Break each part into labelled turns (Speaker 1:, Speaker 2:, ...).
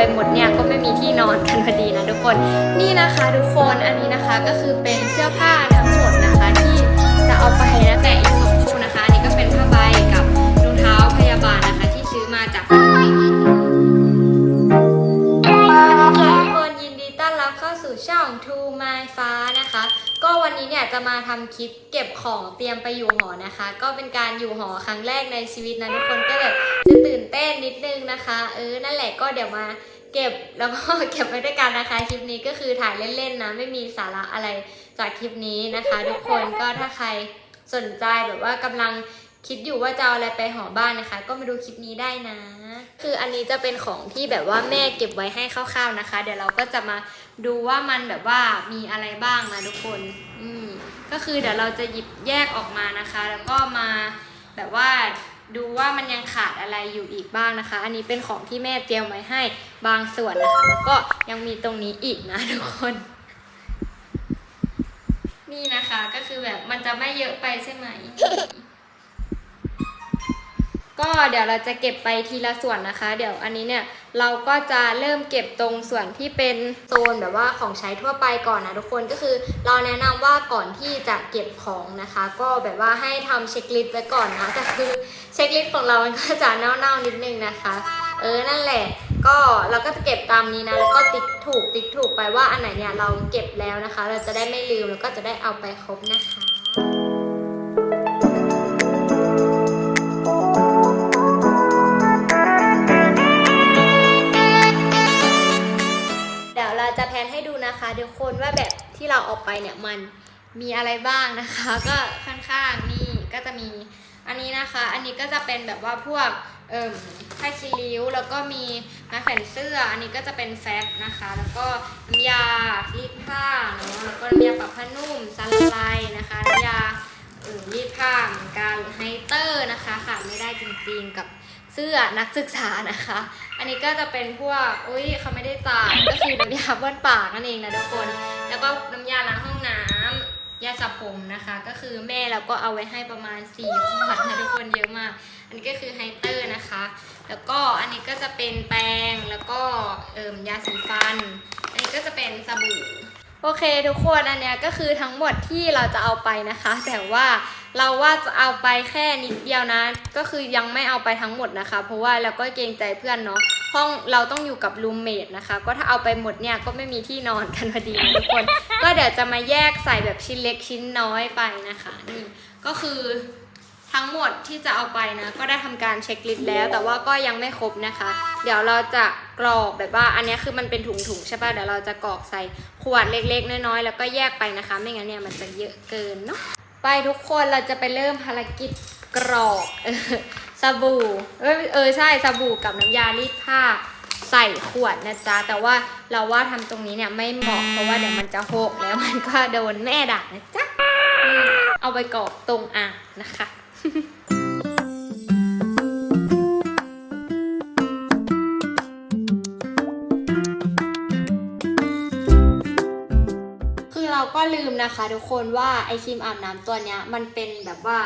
Speaker 1: ไปหมดเนี่ยก็ไม่มีที่นอนกันพอดีนะทุกคน นี่นะคะทุกคนอันนี้นะคะก็คือเป็นเสื้อผ้าทั้งหมดนะคะ ที่จะเอาไปนะแต่อีกสองชุดนะคะ อันนี้ก็เป็นผ้าใบ วันนี้เนี่ยจะมาทำคลิปเก็บของเตรียมไปอยู่หอนะคะ ก็เป็นการอยู่หอครั้งแรกในชีวิตนะทุกคนก็แบบจะตื่นเต้นนิดนึงนะคะ เออนั่นแหละก็เดี๋ยวมาเก็บแล้วก็เก็บไว้ด้วยกันนะคะคลิปนี้ก็คือถ่ายเล่นๆนะไม่มีสาระอะไรจากคลิปนี้นะคะ ทุกคนก็ถ้าใครสนใจแบบว่ากำลังคิดอยู่ว่าจะเอาอะไรไปหอบ้านนะคะ ก็มาดูคลิปนี้ได้นะ คืออันนี้จะเป็นของที่แบบว่าแม่เก็บไว้ให้คร่าวๆนะคะ เดี๋ยวเราก็จะมา ดูว่ามันแบบว่ามีอะไรบ้างนะทุกคน อืมก็คือเดี๋ยวเราจะหยิบแยกออกมานะคะ แล้วก็มาแบบว่าดูว่ามันยังขาดอะไรอยู่อีกบ้างนะคะ อันนี้เป็นของที่แม่เตรียมไว้ให้บางส่วนนะคะ แล้วก็ยังมีตรงนี้อีกนะทุกคน นี่นะคะก็คือแบบมันจะไม่เยอะไปใช่ไหม ก็เดี๋ยวเราจะเก็บไปทีละส่วนนะคะ เดี๋ยวอันนี้เนี่ยเราก็จะเริ่มเก็บตรงส่วนที่เป็นโซนแบบว่าของใช้ทั่วไปก่อนนะทุกคนก็คือ เราแนะนำว่าก่อนที่จะเก็บของนะคะ ก็แบบว่าให้ทำเช็คลิสต์ไว้ก่อนนะแต่คือเช็คลิสต์ของเรามันก็จะเน่าๆนิดนึงนะคะ เออนั่นแหละก็เราก็จะเก็บตามนี้นะแล้วก็ติ๊กถูกติ๊กถูกไปว่าอันไหนเนี่ยเราเก็บแล้วนะคะ เราจะได้ไม่ลืมแล้วก็จะได้เอาไปครบนะคะ ไปเนี่ยมันมีอะไรบ้างนะคะ ก็ข้างๆนี่ก็จะมีอันนี้นะคะ อันนี้ก็จะเป็นแบบว่าพวกเอ่มผ้าคีริ้ว แล้วก็มีไม้แขวนเสื้อ อันนี้ก็จะเป็นแฟบนะคะ แล้วก็น้ำยารีดผ้าเนาะแล้วก็น้ำยาปรับผ้านุ่มซันไลน์นะคะน้ำยาเอ่อรีดผ้าเหมือนกันไฮเตอร์นะคะขาดไม่ได้จริงๆกับเสื้อนักศึกษานะคะ อันนี้ก็จะเป็นพวกอุ้ยเขาไม่ได้จ่ายก็คือน้ำยาบ้วนปากนั่นเองนะทุกคน แล้วก็น้ำยาล้างห้องน้ำยาสระผมนะคะ ก็คือแม่เราก็เอาไว้ให้ประมาณ4ขวดนะทุกคนเยอะมาก อันนี้ก็คือไฮเตอร์นะคะ แล้วก็อันนี้ก็จะเป็นแปรงแล้วก็เอิ่มยาสีฟัน อันนี้ก็จะเป็นสบู่โอเคทุกคนอันเนี้ยก็คือทั้งหมดที่เราจะเอาไปนะคะ แต่ว่า เราว่าจะเอาไปแค่นิดเดียวนะ ก็คือยังไม่เอาไปทั้งหมดนะคะ เพราะว่าเราก็เกรงใจเพื่อนเนาะห้องเราต้องอยู่กับรูมเมทนะคะ ก็ถ้าเอาไปหมดเนี่ยก็ไม่มีที่นอนกันพอดีทุกคน ก็เดี๋ยวจะมาแยกใส่แบบชิ้นเล็กชิ้นน้อยไปนะคะนี่ก็คือทั้งหมดที่จะเอาไปนะ ก็ได้ทำการเช็คลิสต์แล้ว แต่ว่าก็ยังไม่ครบนะคะ เดี๋ยวเราจะกรอกแบบว่าอันนี้คือมันเป็นถุงๆใช่ป่ะเดี๋ยวเราจะกรอกใส่ขวดเล็กๆน้อยๆแล้วก็แยกไปนะคะ ไม่งั้นเนี่ยมันจะเยอะเกินเนาะ ไปทุกคนเราจะไปเริ่มภารกิจกรอกสบู่เออเออใช่สบู่กับน้ำยารีดผ้าใส่ขวดนะจ๊ะ แต่ว่าเราว่าทำตรงนี้เนี่ยไม่เหมาะเพราะว่าเดี๋ยวมันจะหกแล้วมันก็โดนแม่ด่านะจ๊ะ เอาไปกรอกตรงอ่างนะคะ ก็ลืมนะคะ ทุกคนว่าไอครีมอาบน้ำตัวเนี้ยมันเป็นแบบว่า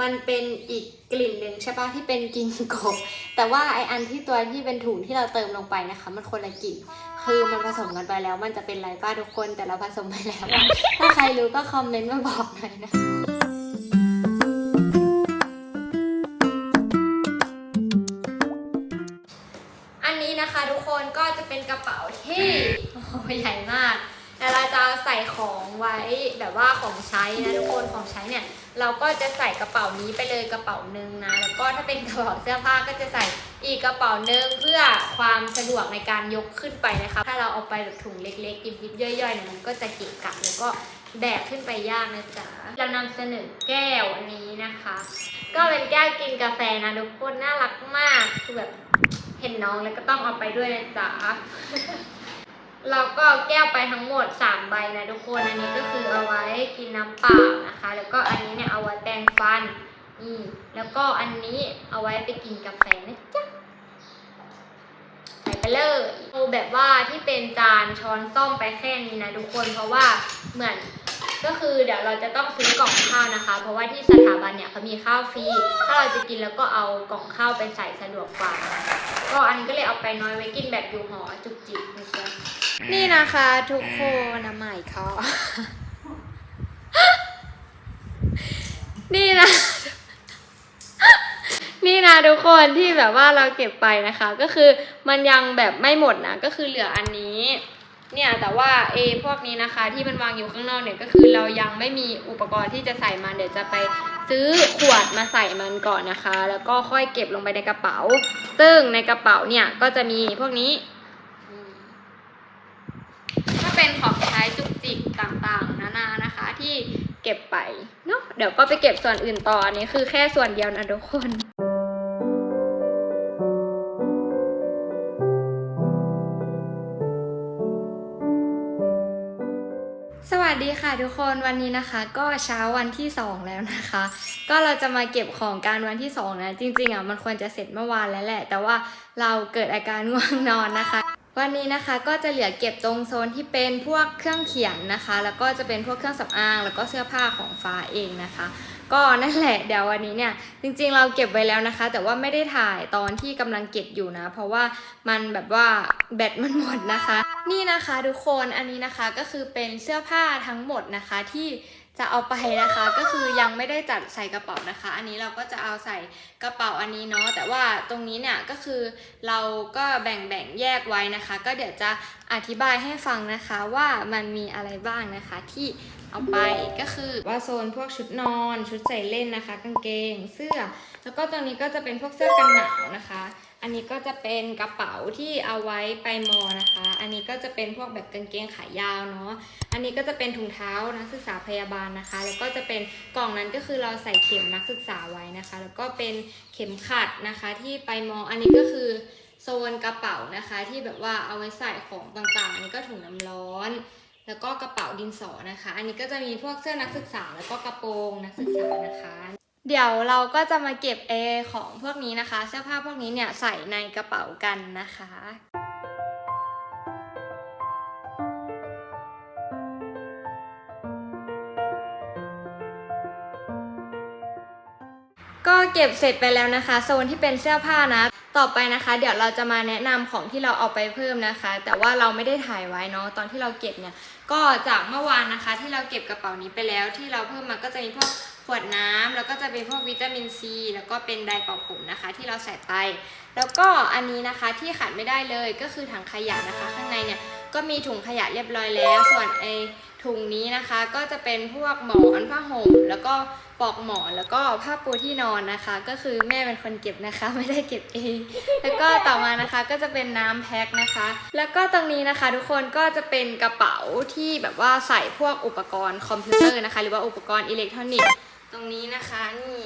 Speaker 1: มันเป็นอีกกลิ่นหนึ่งใช่ปะที่เป็นกลิ่นกบ แต่ว่าไออันที่ตัวที่เป็นถุงที่เราเติมลงไปนะคะ มันคนละกลิ่นคือมันผสมกันไปแล้ว มันจะเป็นไรป้าทุกคนแต่เราผสมไปแล้วอะถ้าใครรู้ก็คอมเมนต์มาบอกหน่อยนะอันนี้นะคะทุกคนก็จะเป็นกระเป๋าที่โอ้โหใหญ่มาก แต่เราจะใส่ของไว้แบบว่าของใช้นะทุกคนของใช้เนี่ย เราก็จะใส่กระเป๋านี้ไปเลยกระเป๋านึงนะแล้วก็ถ้าเป็นกระเป๋าเสื้อผ้าก็จะใส่อีกกระเป๋านึงเพื่อความสะดวกในการยกขึ้นไปนะคะ ถ้าเราเอาไปแบบถุงเล็กๆยิบๆย่อยๆเนี่ยมันก็จะเกะกะแล้วก็แบกขึ้นไปยากนะจ๊ะเรานำเสนอแก้วอันนี้นะคะ ก็เป็นแก้วกินกาแฟนะทุกคนน่ารักมากคือแบบเห็นน้องแล้วก็ต้องเอาไปด้วยนะจ๊ะ เราก็แก้วไปทั้งหมด 3 ใบนะทุกคน อันนี้ก็คือเอาไว้กินน้ำเปล่านะคะ แล้วก็อันนี้เนี่ยเอาไว้แปรงฟันนี่แล้วก็อันนี้เอาไว้ไปกินกาแฟนะจ๊ะใส่ไปเลยเอาแบบว่าที่เป็นจานช้อนส้อมไปแค่นี้นะทุกคน เพราะว่าเหมือน ก็คือเดี๋ยวเราจะต้องซื้อกล่องข้าวนะคะ เพราะว่าที่สถาบันเนี่ยเขามีข้าวฟรี ถ้าเราจะกินแล้วก็เอากล่องข้าวไปใส่สะดวกกว่า ก็อันนี้ก็เลยเอาไปน้อยไว้กินแบบอยู่หอจุกจิกไม่ใช่นี่นะคะทุกคนนะใหม่เขานี่นะ นี่นะทุกคนที่แบบว่าเราเก็บไปนะคะ ก็คือมันยังแบบไม่หมดนะ ก็คือเหลืออันนี้ เนี่ยแต่ว่าเอพวกนี้นะคะที่มันวางอยู่ข้างนอกเนี่ยก็คือเรายังไม่มีอุปกรณ์ที่จะใส่มันเดี๋ยวจะไปซื้อขวดมาใส่มันก่อนนะคะ แล้วก็ค่อยเก็บลงไปในกระเป๋า ซึ่งในกระเป๋าเนี่ยก็จะมีพวกนี้อืมก็เป็นของใช้จุกจิกต่างๆ นานานะคะที่เก็บไปเนาะเดี๋ยวก็ไปเก็บส่วนอื่นต่ออันนี้คือแค่ส่วนเดียวนะทุกคน สวัสดีค่ะทุกคนวันนี้นะคะ ก็เช้าวันที่ 2 แล้วนะคะ ก็เราจะมาเก็บของการวันที่2นะจริงๆอะมันควรจะเสร็จเมื่อวานแล้วแหละ แต่ว่าเราเกิดอาการง่วงนอนนะคะ วันนี้นะคะก็จะเหลือเก็บตรงโซนที่เป็นพวกเครื่องเขียนนะคะ แล้วก็จะเป็นพวกเครื่องสำอาง แล้วก็เสื้อผ้าของฟ้าเองนะคะ ก็นั่นแหละเดี๋ยววันนี้เนี่ยจริงๆเราเก็บไว้แล้วนะคะ แต่ว่าไม่ได้ถ่ายตอนที่กำลังเก็บอยู่นะ เพราะว่ามันแบบว่าแบตมันหมดนะคะ นี่นะคะทุกคนอันนี้นะคะก็คือเป็นเสื้อผ้าทั้งหมดนะคะที่จะเอาไปนะคะก็คือยังไม่ได้จัดใส่กระเป๋านะคะ อันนี้เราก็จะเอาใส่กระเป๋าอันนี้เนาะแต่ว่าตรงนี้เนี่ยก็คือเราก็แบ่งแบ่งแยกไว้นะคะ ก็เดี๋ยวจะอธิบายให้ฟังนะคะว่ามันมีอะไรบ้างนะคะที่ เอาไปก็คือว่าโซนพวกชุดนอนชุดใส่เล่นนะคะ กางเกงเสื้อ แล้วก็ตรงนี้ก็จะเป็นพวกเสื้อกันหนาวนะคะ อันนี้ก็จะเป็นกระเป๋าที่เอาไว้ไปมอนะคะ อันนี้ก็จะเป็นพวกแบบกางเกงขายาวเนาะอันนี้ก็จะเป็นถุงเท้านักศึกษาพยาบาลนะคะ แล้วก็จะเป็นกล่องนั้นก็คือเราใส่เข็มนักศึกษาไว้นะคะ แล้วก็เป็นเข็มขัดนะคะที่ไปมออันนี้ก็คือโซนกระเป๋านะคะที่แบบว่าเอาไว้ใส่ของต่างๆอันนี้ก็ถุงน้ำร้อน แล้วก็กระเป๋าดินสอนะคะ อันนี้ก็จะมีพวกเสื้อนักศึกษาแล้วก็กระโปรงนักศึกษานะคะ เดี๋ยวเราก็จะมาเก็บเอของพวกนี้นะคะ เสื้อผ้าพวกนี้เนี่ยใส่ในกระเป๋ากันนะคะก็เก็บเสร็จไปแล้วนะคะ โซนที่เป็นเสื้อผ้านะ ต่อไปนะคะ เดี๋ยวเราจะมาแนะนำของที่เราเอาไปเพิ่มนะคะ แต่ว่าเราไม่ได้ถ่ายไว้เนาะตอนที่เราเก็บเนี่ยก็จากเมื่อวานนะคะ ที่เราเก็บกระเป๋านี้ไปแล้ว ที่เราเพิ่มมาก็จะมีพวกขวดน้ำแล้วก็จะเป็นพวกวิตามินซีแล้วก็เป็นไดร์เป่าผมนะคะ ที่เราใส่ไป แล้วก็อันนี้นะคะที่ขาดไม่ได้เลยก็คือถังขยะนะคะ ข้างในเนี่ยก็มีถุงขยะเรียบร้อยแล้ว ส่วนไอ ถุงนี้นะคะก็จะเป็นพวกหมอนผ้าห่ม แล้วก็ปลอกหมอนแล้วก็ผ้าปูที่นอนนะคะ ก็คือแม่เป็นคนเก็บนะคะ ไม่ได้เก็บเอง แล้วก็ต่อมานะคะก็จะเป็นน้ำแพ็คนะคะ แล้วก็ตรงนี้นะคะ ทุกคนก็จะเป็นกระเป๋าที่แบบว่าใส่พวกอุปกรณ์คอมพิวเตอร์นะคะ หรือว่าอุปกรณ์อิเล็กทรอนิกส์ตรงนี้นะคะนี่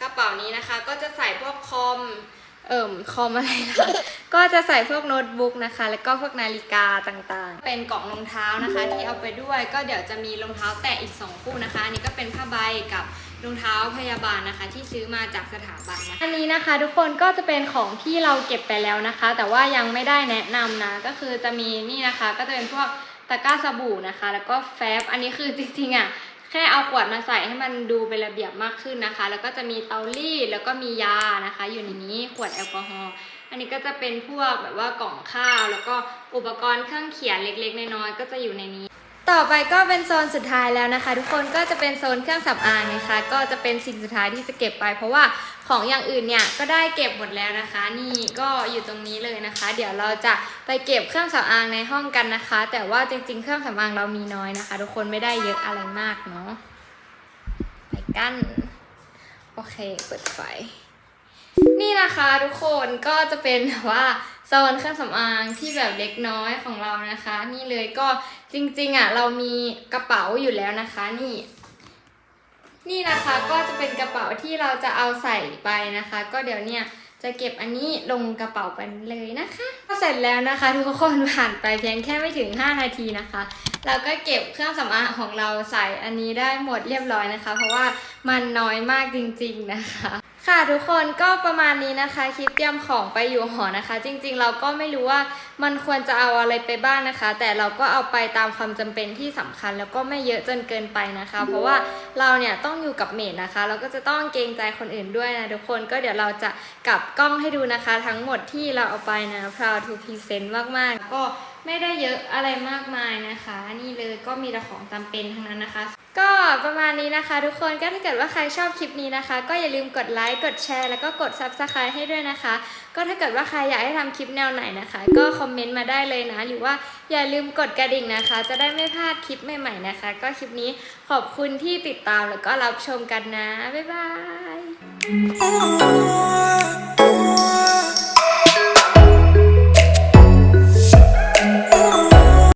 Speaker 1: กระเป๋านี้นะคะก็จะใส่พวกคอม เอิ่มคอมอะไรนะ ก็จะใส่พวกโน้ตบุ๊กนะคะ แล้วก็พวกนาฬิกาต่างๆ เป็นกล่องรองเท้านะคะ ที่เอาไปด้วยก็เดี๋ยวจะมีรองเท้าแตะอีก 2 คู่นะคะอันนี้ก็เป็นผ้าใบกับรองเท้าพยาบาลนะคะ ที่ซื้อมาจากสถาบันนะอันนี้นะคะ ทุกคนก็จะเป็นของที่เราเก็บไปแล้วนะคะ แต่ว่ายังไม่ได้แนะนำนะก็คือจะมีนี่นะคะ ก็จะเป็นพวกตะกร้าสบู่นะคะ แล้วก็แฟบอันนี้คือจริงๆอะ แค่เอาขวดมาใส่ให้มันดูเป็นระเบียบมากขึ้นนะคะ แล้วก็จะมีเตารีดแล้วก็มียานะคะ อยู่ในนี้ขวดแอลกอฮอล์อันนี้ก็จะเป็นพวกแบบว่ากล่องข้าว แล้วก็อุปกรณ์เครื่องเขียนเล็กๆน้อยๆก็จะอยู่ในนี้ ต่อไปก็เป็นโซนสุดท้ายแล้วนะคะ ทุกคนก็จะเป็นโซนเครื่องสำอางนะคะ ก็จะเป็นสิ่งสุดท้ายที่จะเก็บไป เพราะว่าของอย่างอื่นเนี่ยก็ได้เก็บหมดแล้วนะคะ นี่ก็อยู่ตรงนี้เลยนะคะ เดี๋ยวเราจะไปเก็บเครื่องสำอางในห้องกันนะคะ แต่ว่าจริงๆ เครื่องสำอางเรามีน้อยนะคะ ทุกคนไม่ได้เยอะอะไรมากเนาะไปกันโอเคเปิดไฟนี่นะคะทุกคนก็จะเป็นว่าโซนเครื่องสำอางที่แบบเล็กน้อยของเรานะคะ นี่เลยก็ จริงๆอะเรามีกระเป๋าอยู่แล้วนะคะนี่ นี่นะคะก็จะเป็นกระเป๋าที่เราจะเอาใส่ไปนะคะ ก็เดี๋ยวเนี่ยจะเก็บอันนี้ลงกระเป๋าไปเลยนะคะก็เสร็จแล้วนะคะทุกคนผ่านไปเพียงแค่ไม่ถึง 5 นาทีนะคะ เราก็เก็บเครื่องสำอางของเราใส่อันนี้ได้หมดเรียบร้อยนะคะ เพราะว่ามันน้อยมากจริง ๆนะคะ ค่ะทุกคนก็ประมาณนี้นะคะคลิปเตรียมของไปอยู่หอนะคะ จริงๆ เราก็ไม่รู้ว่ามันควรจะเอาอะไรไปบ้างนะคะ แต่เราก็เอาไปตามความจำเป็นที่สำคัญ แล้วก็ไม่เยอะจนเกินไปนะคะ เพราะว่าเราเนี่ยต้องอยู่กับเมดนะคะ เราก็จะต้องเกรงใจคนอื่นด้วยนะทุกคนก็เดี๋ยวเราจะกลับกล้องให้ดูนะคะ ทั้งหมดที่เราเอาไปนะ proud to present มากๆ ก็ไม่ได้เยอะอะไรมากมายนะคะ นี่เลยก็มีแต่ของจำเป็นทั้งนั้นนะคะ ก็ประมาณนี้นะคะ ทุกคนก็ถ้าเกิดว่าใครชอบคลิปนี้นะคะ ก็อย่าลืมกดไลค์กดแชร์แล้วก็กด subscribe ให้ด้วยนะคะ ก็ถ้าเกิดว่าใครอยากให้ทำคลิปแนวไหนนะคะ ก็คอมเมนต์มาได้เลยนะ หรือว่าอย่าลืมกดกระดิ่งนะคะ จะได้ไม่พลาดคลิปใหม่ๆนะคะ ก็คลิปนี้ขอบคุณที่ติดตามแล้วก็รับชมกันนะบ๊ายบาย